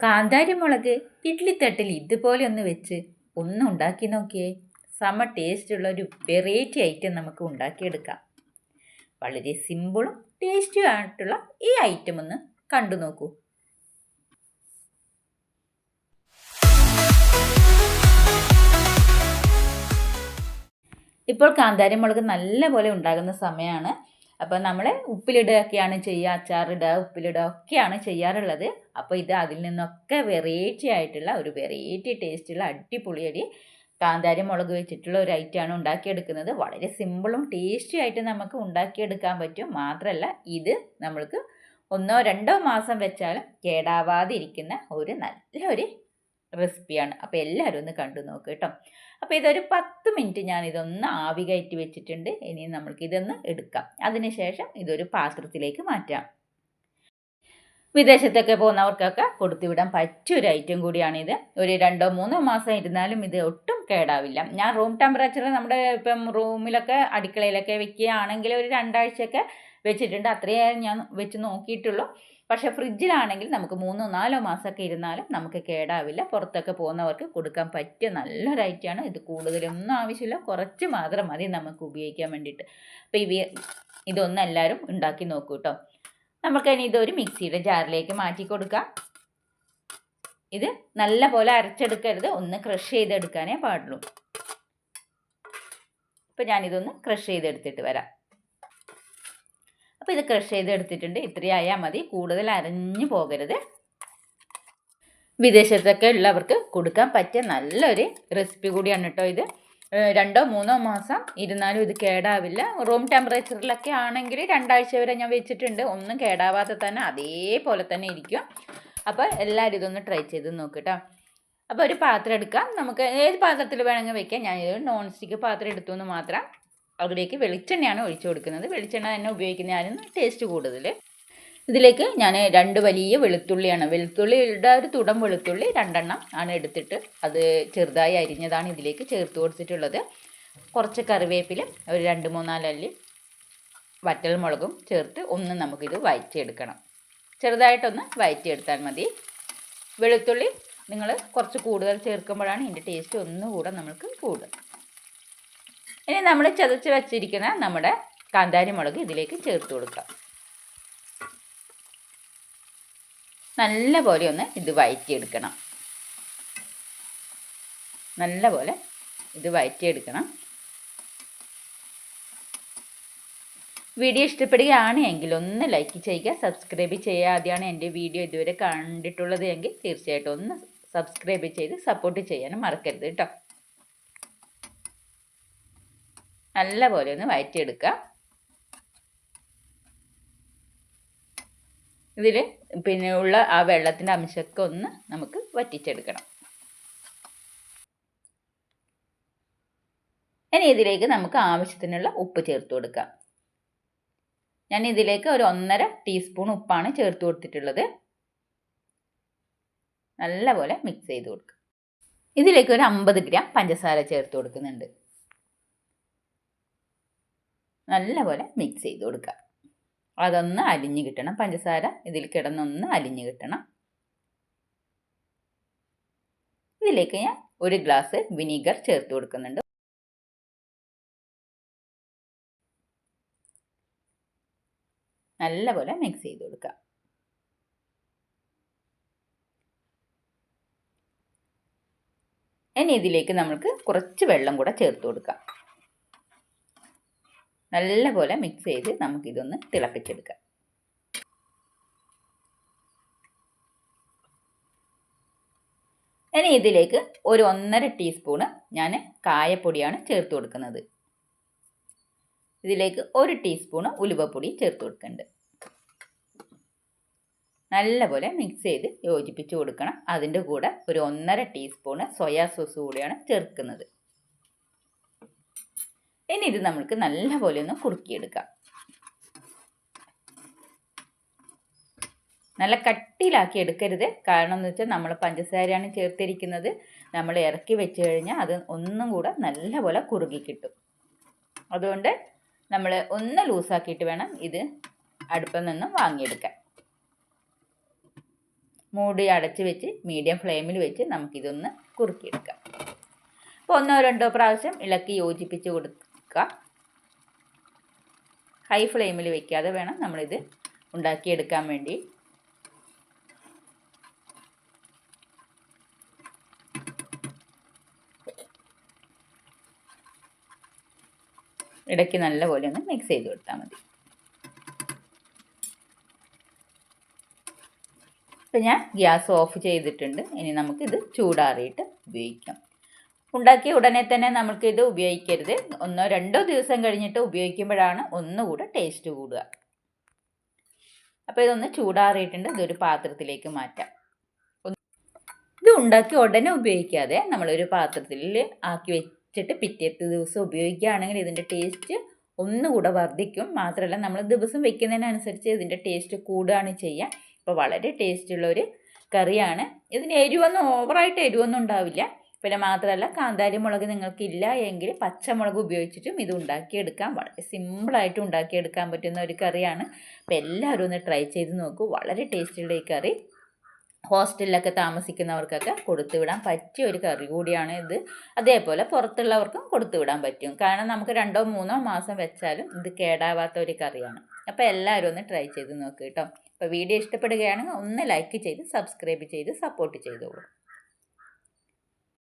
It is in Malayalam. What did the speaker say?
കാന്താരി മുളക് ഇഡ്ലിത്തട്ടിൽ ഇതുപോലെ ഒന്ന് വെച്ച് ഒന്ന് ഉണ്ടാക്കി നോക്കിയേ. സമ ടേസ്റ്റ് ഉള്ള ഒരു വെറൈറ്റി ഐറ്റം നമുക്ക് ഉണ്ടാക്കിയെടുക്കാം. വളരെ സിമ്പിളും ടേസ്റ്റിയും ആയിട്ടുള്ള ഈ ഐറ്റം ഒന്ന് കണ്ടു നോക്കൂ. ഇപ്പോൾ കാന്താരി മുളക് നല്ലപോലെ ഉണ്ടാകുന്ന സമയമാണ് അപ്പോൾ നമ്മൾ ഉപ്പിലിടുകയൊക്കെയാണ് ചെയ്യുക അച്ചാറിടുക ഉപ്പിലിടുക ഒക്കെയാണ് ചെയ്യാറുള്ളത്. അപ്പോൾ ഇത് അതിൽ നിന്നൊക്കെ വെറൈറ്റി ആയിട്ടുള്ള ഒരു വെറൈറ്റി ടേസ്റ്റുള്ള അടിപൊളിയടി കാന്താരി മുളക് വെച്ചിട്ടുള്ള ഒരു ഐറ്റമാണ് ഉണ്ടാക്കിയെടുക്കുന്നത്. വളരെ സിമ്പിളും ടേസ്റ്റി ആയിട്ട് നമുക്ക് ഉണ്ടാക്കിയെടുക്കാൻ പറ്റും. മാത്രമല്ല ഇത് നമ്മൾക്ക് ഒന്നോ രണ്ടോ മാസം വെച്ചാലും കേടാവാതിരിക്കുന്ന ഒരു നല്ലൊരു റെസിപ്പിയാണ് അപ്പോൾ എല്ലാവരും ഒന്ന് കണ്ടു നോക്ക് കേട്ടോ അപ്പോൾ ഇതൊരു പത്ത് മിനിറ്റ് ഞാൻ ഇതൊന്ന് ആവി കയറ്റി വെച്ചിട്ടുണ്ട്. ഇനി നമ്മൾക്ക് ഇതൊന്ന് എടുക്കാം. അതിനുശേഷം ഇതൊരു പാത്രത്തിലേക്ക് മാറ്റാം. വിദേശത്തൊക്കെ പോകുന്നവർക്കൊക്കെ കൊടുത്തുവിടാൻ പറ്റിയ ഒരു ഐറ്റം കൂടിയാണിത്. ഒരു രണ്ടോ മൂന്നോ മാസം ഇരുന്നാലും ഇത് ഒട്ടും കേടാവില്ല. ഞാൻ റൂം ടെമ്പറേച്ചറിൽ നമ്മുടെ ഇപ്പം റൂമിലൊക്കെ അടുക്കളയിലൊക്കെ വെക്കുകയാണെങ്കിൽ ഒരു രണ്ടാഴ്ചയൊക്കെ വെച്ചിട്ടുണ്ട്. അത്രയേ ഞാൻ വെച്ച് നോക്കിയിട്ടുള്ളൂ. പക്ഷേ ഫ്രിഡ്ജിലാണെങ്കിൽ നമുക്ക് മൂന്നോ നാലോ മാസമൊക്കെ ഇരുന്നാലും നമുക്ക് കേടാവില്ല. പുറത്തൊക്കെ പോകുന്നവർക്ക് കൊടുക്കാൻ പറ്റിയ നല്ലൊരു ഐറ്റമാണ് ഇത് കൂടുതലൊന്നും ആവശ്യമില്ല. കുറച്ച് മാത്രം മതി നമുക്ക് ഉപയോഗിക്കാൻ വേണ്ടിയിട്ട്. അപ്പോൾ ഇവ ഇതൊന്നും എല്ലാവരും ഉണ്ടാക്കി നോക്കൂ കേട്ടോ നമുക്കിനി ഇതൊരു മിക്സിയുടെ ജാറിലേക്ക് മാറ്റി കൊടുക്കാം. ഇത് നല്ല പോലെ അരച്ചെടുക്കരുത്. ഒന്ന് ക്രഷ് ചെയ്തെടുക്കാനേ പാടുള്ളൂ. അപ്പോൾ ഞാനിതൊന്ന് ക്രഷ് ചെയ്തെടുത്തിട്ട് വരാം. അപ്പോൾ ഇത് ക്രഷ് ചെയ്തെടുത്തിട്ടുണ്ട്. ഇത്രയായാൽ മതി. കൂടുതൽ അരഞ്ഞു പോകരുത്. വിദേശത്തൊക്കെ ഉള്ളവർക്ക് കൊടുക്കാൻ പറ്റിയ നല്ലൊരു റെസിപ്പി കൂടിയാണ് കേട്ടോ ഇത്. രണ്ടോ മൂന്നോ മാസം. ഇരുന്നാലും ഇത് കേടാവില്ല. റൂം ടെമ്പറേച്ചറിലൊക്കെ ആണെങ്കിൽ രണ്ടാഴ്ച വരെ ഞാൻ വെച്ചിട്ടുണ്ട്. ഒന്നും കേടാവാതെ തന്നെ അതേപോലെ തന്നെ ഇരിക്കും. അപ്പോൾ എല്ലാവരും ഇതൊന്ന് ട്രൈ ചെയ്ത് നോക്കിട്ടോ അപ്പോൾ ഒരു പാത്രം എടുക്കാം. നമുക്ക് ഏത് പാത്രത്തിൽ വേണമെങ്കിൽ വെക്കാം. ഞാൻ ഇത് നോൺ സ്റ്റിക്ക് പാത്രം എടുത്തു എന്ന് മാത്രം. അതിലേക്ക് വെളിച്ചെണ്ണയാണ് ഒഴിച്ചു കൊടുക്കുന്നത്. വെളിച്ചെണ്ണ തന്നെ ഉപയോഗിക്കുന്നതായിരുന്നു ടേസ്റ്റ് കൂടുതൽ ഇതിലേക്ക് ഞാൻ രണ്ട് വലിയ വെളുത്തുള്ളിയാണ്. വെളുത്തുള്ളിയുടെ ഒരു തുടം വെളുത്തുള്ളി രണ്ടെണ്ണം ആണ് എടുത്തിട്ട് അത് ചെറുതായി അരിഞ്ഞതാണ് ഇതിലേക്ക് ചേർത്ത് കൊടുത്തിട്ടുള്ളത്. കുറച്ച് കറിവേപ്പില ഒരു രണ്ട് മൂന്നാലല്ലി വറ്റൽ മുളകും ചേർത്ത് ഒന്ന് നമുക്കിത് വയറ്റിയെടുക്കണം. ചെറുതായിട്ടൊന്ന് വയറ്റിയെടുത്താൽ മതി. വെളുത്തുള്ളി നിങ്ങൾ കുറച്ച് കൂടുതൽ ചേർക്കുമ്പോഴാണ് ഇതിന്റെ ടേസ്റ്റ് ഒന്നുകൂടെ നമുക്ക് കൂടുക. ഇനി നമ്മൾ ചതച്ച് വച്ചിരിക്കുന്ന നമ്മുടെ കാന്താരി മുളക് ഇതിലേക്ക് ചേർത്ത് കൊടുക്കാം. നല്ല പോലെ ഒന്ന് ഇത് വയറ്റിയെടുക്കണം. നല്ല പോലെ ഇത് വയറ്റിയെടുക്കണം. വീഡിയോ ഇഷ്ടപ്പെടുകയാണ് എങ്കിൽ ഒന്ന് ലൈക്ക് ചെയ്യുക സബ്സ്ക്രൈബ് ചെയ്യാതെയാണ് എന്റെ വീഡിയോ ഇതുവരെ കണ്ടിട്ടുള്ളത് എങ്കിൽ തീർച്ചയായിട്ടും ഒന്ന് സബ്സ്ക്രൈബ് ചെയ്ത് സപ്പോർട്ട് ചെയ്യാനും മറക്കരുത് കേട്ടോ. നല്ല പോലെ ഒന്ന് വയറ്റിയെടുക്കുക. ഇതിൽ പിന്നെ ഉള്ള ആ വെള്ളത്തിന്റെ അംശമൊക്കെ ഒന്ന് നമുക്ക് വറ്റിച്ചെടുക്കണം. ഇനി ഇതിലേക്ക് നമുക്ക് ആവശ്യത്തിനുള്ള ഉപ്പ് ചേർത്ത് കൊടുക്കാം. ഞാൻ ഇതിലേക്ക് ഒരു ഒന്നര ടീസ്പൂൺ ഉപ്പാണ് ചേർത്ത് കൊടുത്തിട്ടുള്ളത്. നല്ലപോലെ മിക്സ് ചെയ്ത് കൊടുക്കുക ഇതിലേക്ക് ഒരു അമ്പത് ഗ്രാം പഞ്ചസാര ചേർത്ത് കൊടുക്കുന്നുണ്ട്. നല്ലപോലെ മിക്സ് ചെയ്ത് കൊടുക്കുക അതൊന്ന് അലിഞ്ഞു കിട്ടണം. പഞ്ചസാര ഇതിൽ കിടന്നൊന്ന് അലിഞ്ഞു കിട്ടണം. ഇതിലേക്ക് ഞാൻ ഒരു ഗ്ലാസ് വിനീഗർ ചേർത്ത് കൊടുക്കുന്നുണ്ട്. നല്ലപോലെ മിക്സ് ചെയ്ത് കൊടുക്കുക ഇനി ഇതിലേക്ക് നമുക്ക് കുറച്ച് വെള്ളം കൂടെ ചേർത്ത് കൊടുക്കാം. നല്ലപോലെ മിക്സ് ചെയ്ത് നമുക്കിതൊന്ന് തിളപ്പിച്ചെടുക്കാം. ഇനി ഇതിലേക്ക് ഒരു ഒന്നര ടീസ്പൂണ് ഞാൻ കായപ്പൊടിയാണ് ചേർത്ത് കൊടുക്കുന്നത്. ഇതിലേക്ക് ഒരു ടീസ്പൂണ് ഉലുവപ്പൊടി ചേർത്ത് കൊടുക്കുന്നുണ്ട് നല്ലപോലെ മിക്സ് ചെയ്ത് യോജിപ്പിച്ച് കൊടുക്കണം. അതിന്റെ കൂടെ ഒരു ഒന്നര ടീസ്പൂണ് സോയാ സോസ് കൂടിയാണ് ചേർക്കുന്നത്. ഇനി ഇത് നമുക്ക് നല്ലപോലെ ഒന്ന് കുറുക്കിയെടുക്കാം. നല്ല കട്ടിയിലാക്കി എടുക്കരുത്. കാരണം എന്ന് വെച്ചാൽ നമ്മൾ പഞ്ചസാരയാണ് ചേർത്തിരിക്കുന്നത്. നമ്മൾ ഇറക്കി വെച്ച് കഴിഞ്ഞാൽ അത് ഒന്നും കൂടെ നല്ലപോലെ കുറുകി കിട്ടും. അതുകൊണ്ട് നമ്മൾ ഒന്ന് ലൂസാക്കിയിട്ട് വേണം ഇത് അടുപ്പിൽ നിന്നും വാങ്ങിയെടുക്കാൻ. മൂടി അടച്ച് വെച്ച് മീഡിയം ഫ്ലെയിമിൽ വെച്ച് നമുക്കിതൊന്ന് കുറുക്കിയെടുക്കാം. അപ്പോൾ ഒന്നോ രണ്ടോ പ്രാവശ്യം ഇളക്കി യോജിപ്പിച്ച് കൊടുക്കുക ഹൈ ഫ്ലെയിമിൽ വെക്കാതെ വേണം നമ്മളിത് ഉണ്ടാക്കിയെടുക്കാൻ വേണ്ടി. ഇടയ്ക്ക് നല്ലപോലെ ഒന്ന് മിക്സ് ചെയ്ത് കൊടുത്താൽ മതി. ഇപ്പം ഞാൻ ഗ്യാസ് ഓഫ് ചെയ്തിട്ടുണ്ട്. ഇനി നമുക്കിത് ചൂടാറിയിട്ട് ഉപയോഗിക്കാം. ഉണ്ടാക്കിയ ഉടനെ തന്നെ നമുക്ക് ഇത് ഉപയോഗിക്കരുത്. ഒന്നോ രണ്ടോ ദിവസം കഴിഞ്ഞിട്ട് ഉപയോഗിക്കുമ്പോഴാണ് ഒന്നുകൂടെ ടേസ്റ്റ് കൂടുക. അപ്പോൾ ഇതൊന്ന് ചൂടാറിയിട്ടുണ്ട്. ഇതൊരു പാത്രത്തിലേക്ക് മാറ്റാം. ഇത് ഉണ്ടാക്കി ഉടനെ ഉപയോഗിക്കാതെ നമ്മളൊരു പാത്രത്തിൽ ആക്കി വെച്ചിട്ട് പിറ്റേത്തെ ദിവസം ഉപയോഗിക്കുകയാണെങ്കിൽ ഇതിന്റെ ടേസ്റ്റ് ഒന്നുകൂടെ വർദ്ധിക്കും. മാത്രമല്ല നമ്മൾ ദിവസം വെക്കുന്നതിനനുസരിച്ച് ഇതിന്റെ ടേസ്റ്റ് കൂടുകയാണ് ചെയ്യുക. ഇപ്പോൾ വളരെ ടേസ്റ്റുള്ള ഒരു കറിയാണ്. ഇതിന് എരിവൊന്നും ഓവറായിട്ട് എരിവൊന്നും ഉണ്ടാവില്ല. പിന്നെ മാത്രമല്ല കാന്താരി മുളക് നിങ്ങൾക്ക് ഇല്ല എങ്കിൽ പച്ചമുളക് ഉപയോഗിച്ചിട്ടും ഇത് ഉണ്ടാക്കിയെടുക്കാം വളരെ സിമ്പിളായിട്ട് ഉണ്ടാക്കിയെടുക്കാൻ പറ്റുന്ന ഒരു കറിയാണ്. അപ്പോൾ എല്ലാവരും ഒന്ന് ട്രൈ ചെയ്ത് നോക്കൂ. വളരെ ടേസ്റ്റുള്ള ഈ കറി. ഹോസ്റ്റലിലൊക്കെ താമസിക്കുന്നവർക്കൊക്കെ കൊടുത്തുവിടാൻ പറ്റിയ ഒരു കറി കൂടിയാണ് ഇത്. അതേപോലെ പുറത്തുള്ളവർക്കും കൊടുത്തുവിടാൻ പറ്റും. കാരണം നമുക്ക് രണ്ടോ മൂന്നോ മാസം വെച്ചാലും ഇത് കേടാവാത്ത ഒരു കറിയാണ്. അപ്പോൾ എല്ലാവരും ഒന്ന് ട്രൈ ചെയ്ത് നോക്കുക കേട്ടോ. അപ്പോൾ വീഡിയോ ഇഷ്ടപ്പെടുകയാണെങ്കിൽ ഒന്ന് ലൈക്ക് ചെയ്ത് സബ്സ്ക്രൈബ് ചെയ്ത് സപ്പോർട്ട് ചെയ്തോളൂ.